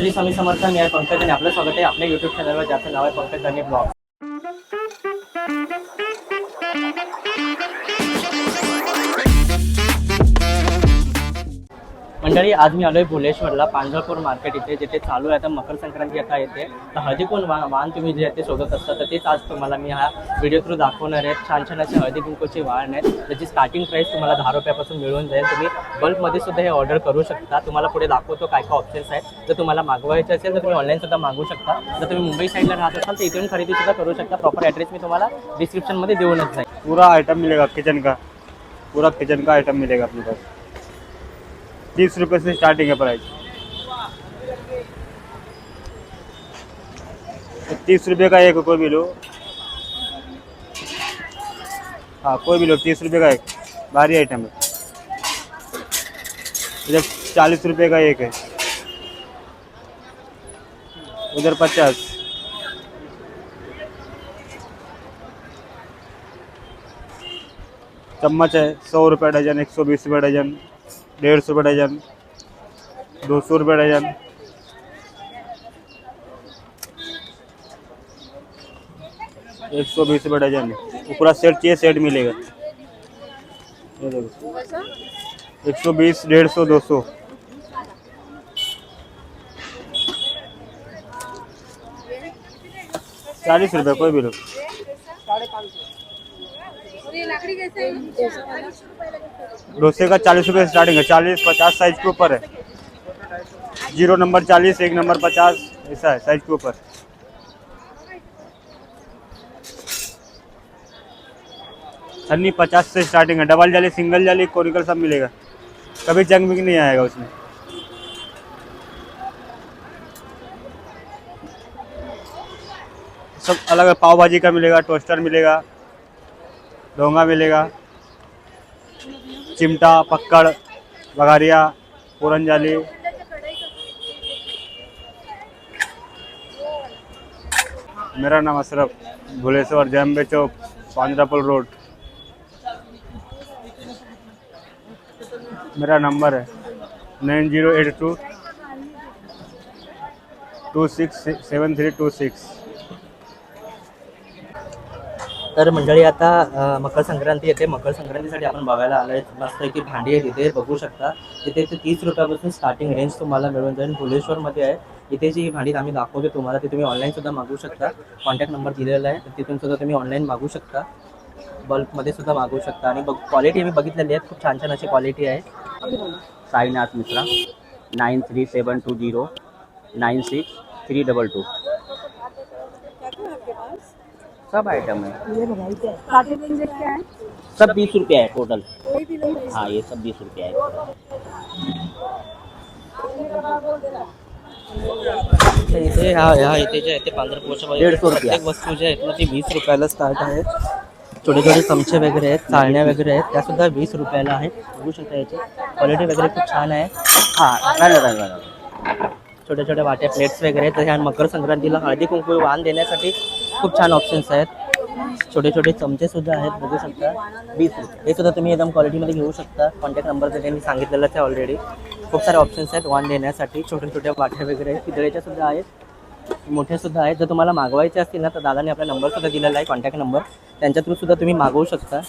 श्री स्वामी समर्थ मी आहे पंकज आणि आपलं स्वागत आहे आपल्या युट्यूब चॅनलवर ज्याचं नाव आहे पंकज आणि ब्लॉग मंडळी आज मी आलोय भुलेश्वरला पांढरपूर मार्केट इथे जिथे चालू आहे आता मकर संक्रांती आता येते. तर हळदी कोण वा वाण तुम्ही जे ते शोधत असता तर तेच आज तुम्हाला मी हा व्हिडिओ थ्रू दाखवणार आहे. छान छान असे हळदी कुंकूचे वाण आहेत. त्याची स्टार्टिंग प्राईस तुम्हाला दहा रुपयापासून मिळून जाईल. तुम्ही बल्कमध्ये सुद्धा हे ऑर्डर करू शकता. तुम्हाला पुढे दाखवतो काय काय ऑप्शन्स आहेत. जर तुम्हाला मागवायचे असेल तर तुम्ही ऑनलाईन सुद्धा मागवू शकता. जर तुम्ही मुंबई साईडला राहत असाल तर इथून खरेदी सुद्धा करू शकता. प्रॉपर ॲड्रेस मी तुम्हाला डिस्क्रिप्शनमध्ये देऊनच जाईल. पूरा आयटम मिळेगा किचन का? पूरा किचन का आयटम मिळेगा अपने पास? तीस रुपये से स्टार्टिंग है प्राइस तीस रुपये का एक कोई भी लो। हाँ कोई भी लो, तीस रुपये का एक। भारी आइटम है। इधर चालीस रुपये का एक है। उधर पचास। चम्मच है, सौ रुपये डजन, एक सौ बीस रुपये डजन। डेढ़ सौ रुपये डजन दो सौ रुपये डजन एक सौ बीस रुपये डजन पूरा सेट चाहिए सेट मिलेगा। ये देखो। एक सौ बीस डेढ़ सौ दो सौ। चालीस रुपये कोई भी लो। डोसे का चालीस रुपये स्टार्टिंग है। चालीस, पचास साइज़ के ऊपर है। ज़ीरो नंबर चालीस, एक नंबर पचास, ऐसा है साइज़ के ऊपर। छन्नी पचास से स्टार्टिंग है। डबल जाली सिंगल जाली कोरिकल सब मिलेगा। कभी जंग भी नहीं आएगा उसमें। सब अलग पाव भाजी का मिलेगा टोस्टर मिलेगा डोंगा मिलेगा। चिमटा, पक्कड़, बघारिया, पुरंजाली। मेरा नाम अशरफ, भुलेश्वर जैम्बे चौक, पांजरापुल रोड। मेरा नंबर है nine zero eight two two six seven three two six. तर मंडळी आता मकर संक्रांती येते. मकर संक्रांतीसाठी आपण बघायला आलो आहे मस्त की भांडी आहे तिथे बघू शकता. तिथे ते तीस रुपयापासून स्टार्टिंग रेंज तुम्हाला मिळून जाईल. भुलेश्वरमध्ये आहे. इथे जी भांडी आम्ही दाखवतो तुम्हाला ते तुम्ही ऑनलाईन सुद्धा मागवू शकता. कॉन्टॅक्ट नंबर दिलेला आहे. तर तिथून सुद्धा तुम्ही ऑनलाईन मागू शकता. बल्कमध्ये सुद्धा मागू शकता. आणि बघ क्वालिटी मी बघितलेली आहे खूप छान छान अशी क्वालिटी आहे. Sainath Mishra nine three seven two zero nine six three double two सब आइटम है। सब बीस रुपया है टोटल हाँ। ये सब बीस रुपया है। इथे ह्या ह्या इथे जे आहे ते पंधरा रुपया. वस्तू ती वीस रुपयाला स्टार्ट छोटे छोटे चमचे वगैरे आहेत चाळण्या वगैरे आहेत त्या वीस रुपयाला आहेत बघू शकता याची क्वालिटी वगैरे खूप छान आहे हाँ राजा राजा छोट्या छोट्या वाट्या प्लेट्स वगैरे तर ह्या मकर संक्रांतीला हळदी कुंकू वाण देण्यासाठी खूप छान ऑप्शन्स आहेत. छोटे छोटे चमचे सुद्धा आहेत बघू शकता. वीस रुपये. हे सुद्धा तुम्ही एकदम क्वालिटीमध्ये घेऊ शकता. कॉन्टॅक्ट नंबर तर त्यांनी सांगितलेलाच आहे ऑलरेडी खूप सारे ऑप्शन्स आहेत वाण देण्यासाठी. छोट्या छोट्या वाट्या वगैरे पितळेच्या सुद्धा आहेत. मोठे सुद्धा आहेत. जर तुम्हाला मागवायचे असतील ना तर दादाने आपला नंबरसुद्धा दिलेला आहे कॉन्टॅक्ट नंबर त्यांच्या थ्रू सुद्धा तुम्ही मागवू शकता.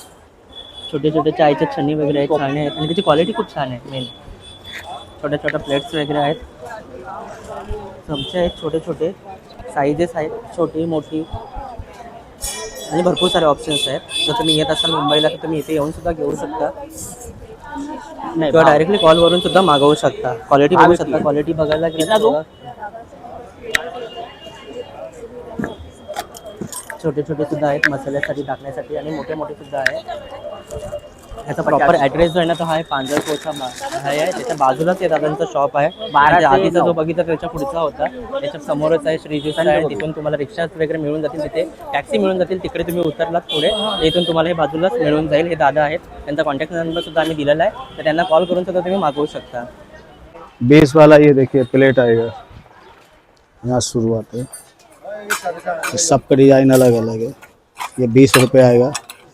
छोटे छोटे चायचे छन्नी वगैरे आहेत छान आहेत. आणि त्याची क्वालिटी खूप छान आहे मेन छोट्या छोट्या प्लेट्स वगैरे आहेत. चमचे आहेत छोटे छोटे. साईजेस आहेत छोटी मोठी. आणि भरपूर सारे ऑप्शन्स आहेत. जर तुम्ही येत असाल मुंबईला तर तुम्ही इथे येऊन सुद्धा घेऊ शकता. नहीं किंवा डायरेक्टली कॉलवरून सुद्धा मागवू शकता. क्वालिटी बघू शकता. क्वालिटी बघायला? गेलं छोटे छोटे सुद्धा आहेत. मसाल्यासाठी टाकण्यासाठी आणि मोठे मोठे सुद्धा आहेत. ह्याचा प्रॉपर ॲड्रेस जो आहे ना तो हा आहे पांजरपूरचा हा आहे त्याच्या बाजूलाच आहे दादांचं शॉप आहे. बारा ते आधीचा जो. बघितला त्याच्या पुढचा होता. त्याच्या समोरच आहे श्रीजूस आहे. तिथून तुम्हाला रिक्षा वगैरे मिळून जातील. तिथे टॅक्सी मिळून जातील. तिकडे तुम्ही उतरलात पुढे. इथून तुम्हाला हे बाजूलाच मिळून जाईल. हे दादा आहेत. त्यांचा कॉन्टॅक्ट नंबर सुद्धा आम्ही दिलेला आहे. तर त्यांना कॉल करून सुद्धा तुम्ही मागवू शकता. बेस वाला ये देखिए प्लेट आएगा। यहाँ शुरुआत है। सबका डिजाइन अलग अलग है ये बीस रुपये आएगा।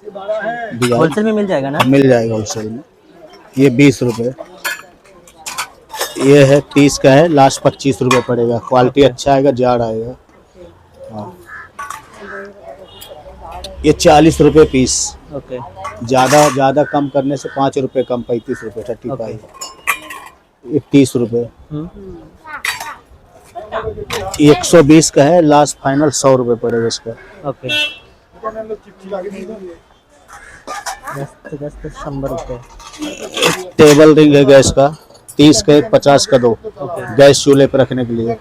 होलसेल में मिल जाएगा ना? मिल जाएगा होलसेल में। ये बीस रुपये ये है तीस का है लास्ट पच्चीस रुपये पड़ेगा। क्वालिटी अच्छा आएगा जाड़ आएगा। हाँ। ये चालीस रुपये पीस। ओके। ज़्यादा ज़्यादा कम करने से पाँच रुपये कम पैंतीस रुपये थर्टी फाइव। ये तीस रुपये हम्म, एक सौ बीस का है लास्ट फाइनल सौ रुपये पड़ेगा इसका। ओके। टेबल रिंग है गैस का, तीस का एक पचास का दो, गैस चूल्हे पर रखने के लिए।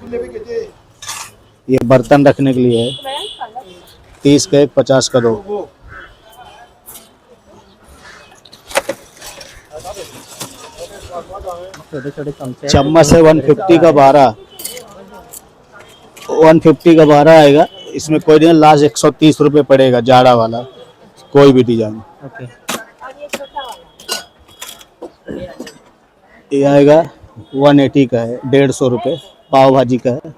ये बर्तन रखने के लिए है। तीस का एक पचास का दो. चम्मच है वन फिफ्टी का बारह। वन फिफ्टी का बारह आएगा। इसमें कोई नहीं, लास्ट एक सौ तीस रुपये पड़ेगा, जाड़ा वाला। कोई भी डिज़ाइन। ये आएगा वन एटी का है डेढ़ सौ रुपये पाव भाजी का है।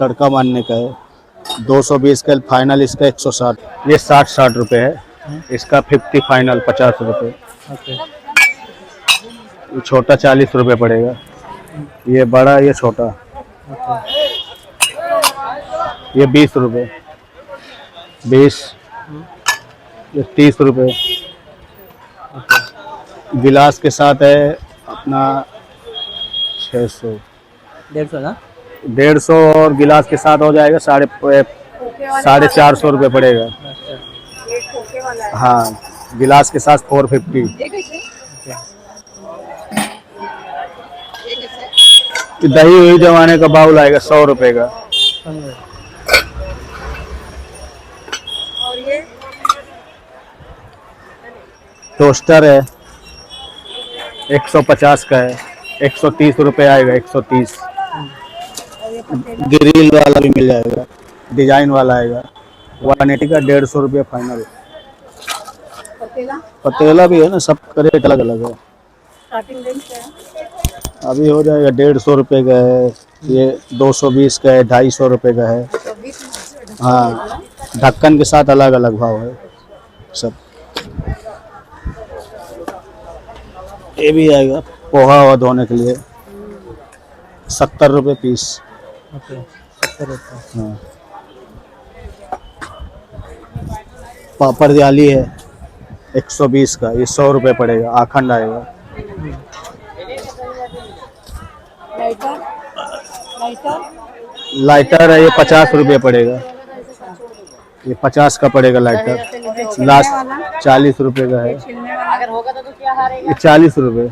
तड़का मारने का है। दो सौ बीस का फाइनल इसका एक सौ साठ। ये साठ साठ रुपये है। इसका फिफ्टी फाइनल पचास रुपये। ये छोटा चालीस रुपये पड़ेगा। ये बड़ा ये छोटा। ये बीस रुपये। बीस। ये तीस रुपये। गिलास के साथ है अपना छः सौ। डेढ़ सौ ना? डेढ़ सौ और गिलास के साथ हो जाएगा साढ़े साढ़े चार सौ रुपये पड़ेगा। अच्छा। हाँ गिलास के साथ फोर फिफ्टी दही हुई जमाने का बाउल आएगा सौ रुपये का। टोस्टर है। एक सौ पचास का है एक सौ तीस रुपये आएगा एक सौ तीस। ग्रिल वाला भी मिल जाएगा डिज़ाइन वाला आएगा वन एटी का डेढ़ सौ रुपये फाइनल। पतेला भी है ना सब का रेट अलग अलग है? अभी हो जाएगा डेढ़ सौ रुपये का है ये दो सौ बीस का है ढाई सौ रुपये का है। हाँ ढक्कन के साथ अलग अलग भाव है सब। ये भी आएगा पोहा हुआ धोने के लिए। सत्तर रुपये पीस। हाँ। पापड़ जाली है एक सौ बीस का ये सौ रुपये पड़ेगा आखंड आएगा। लाइटर है ये पचास रुपये पड़ेगा। ये पचास का पड़ेगा लाइटर। लास्ट चालीस रुपये का है। ये चालीस रूपए।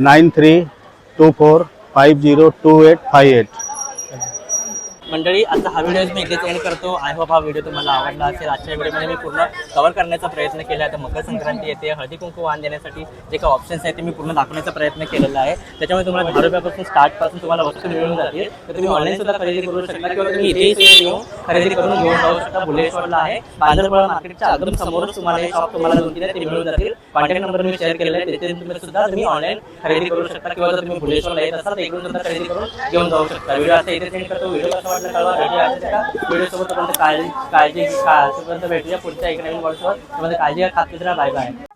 Nine three two four five zero two eight five eight. मंडळी आता हा व्हिडिओ मी इथेच एंड करतो. आय होप हा व्हिडिओ तुम्हाला आवडला असेल. आजच्या व्हिडिओमध्ये मी पूर्ण कव्हर करण्याचा प्रयत्न केला आहे. तर मकर संक्रांती येते. हळदी कुंकू वाण देण्यासाठी जे काही ऑप्शन्स आहेत ते मी पूर्ण दाखवण्याचा प्रयत्न केलेला आहे. त्याच्यामुळे तुम्हाला दहा रुपयापासून स्टार्टपासून तुम्हाला वस्तू मिळून जातील. तर तुम्ही ऑनलाईन सुद्धा खरेदी करू शकता किंवा तुम्ही इथेही येऊन खरेदी करून घेऊन जाऊ शकता. बुलेश्वरला आहे. बांधरपळा मार्केटच्या अगदी समोरच तुम्हाला हे शॉप तुम्हाला दोन तीन ते मिळून जातील. कॉन्टॅक्ट नंबर मी शेअर केलेला आहे. तिथे तुम्ही सुद्धा तुम्ही ऑनलाईन खरेदी करू शकता किंवा जर तुम्ही बुलेश्वरला येत असाल तर इकडून सुद्धा खरेदी करून घेऊन जाऊ शकता. व्हिडिओ आता इथे सेंड करतो. व्हिडिओ कसा वाटला कळवा व्हिडिओ व्हिडिओ सोबत काळजी काळजी काळजी भेटूया पुढच्या एक नवीन वर्षावर काळजी खात खात्री बाय बाय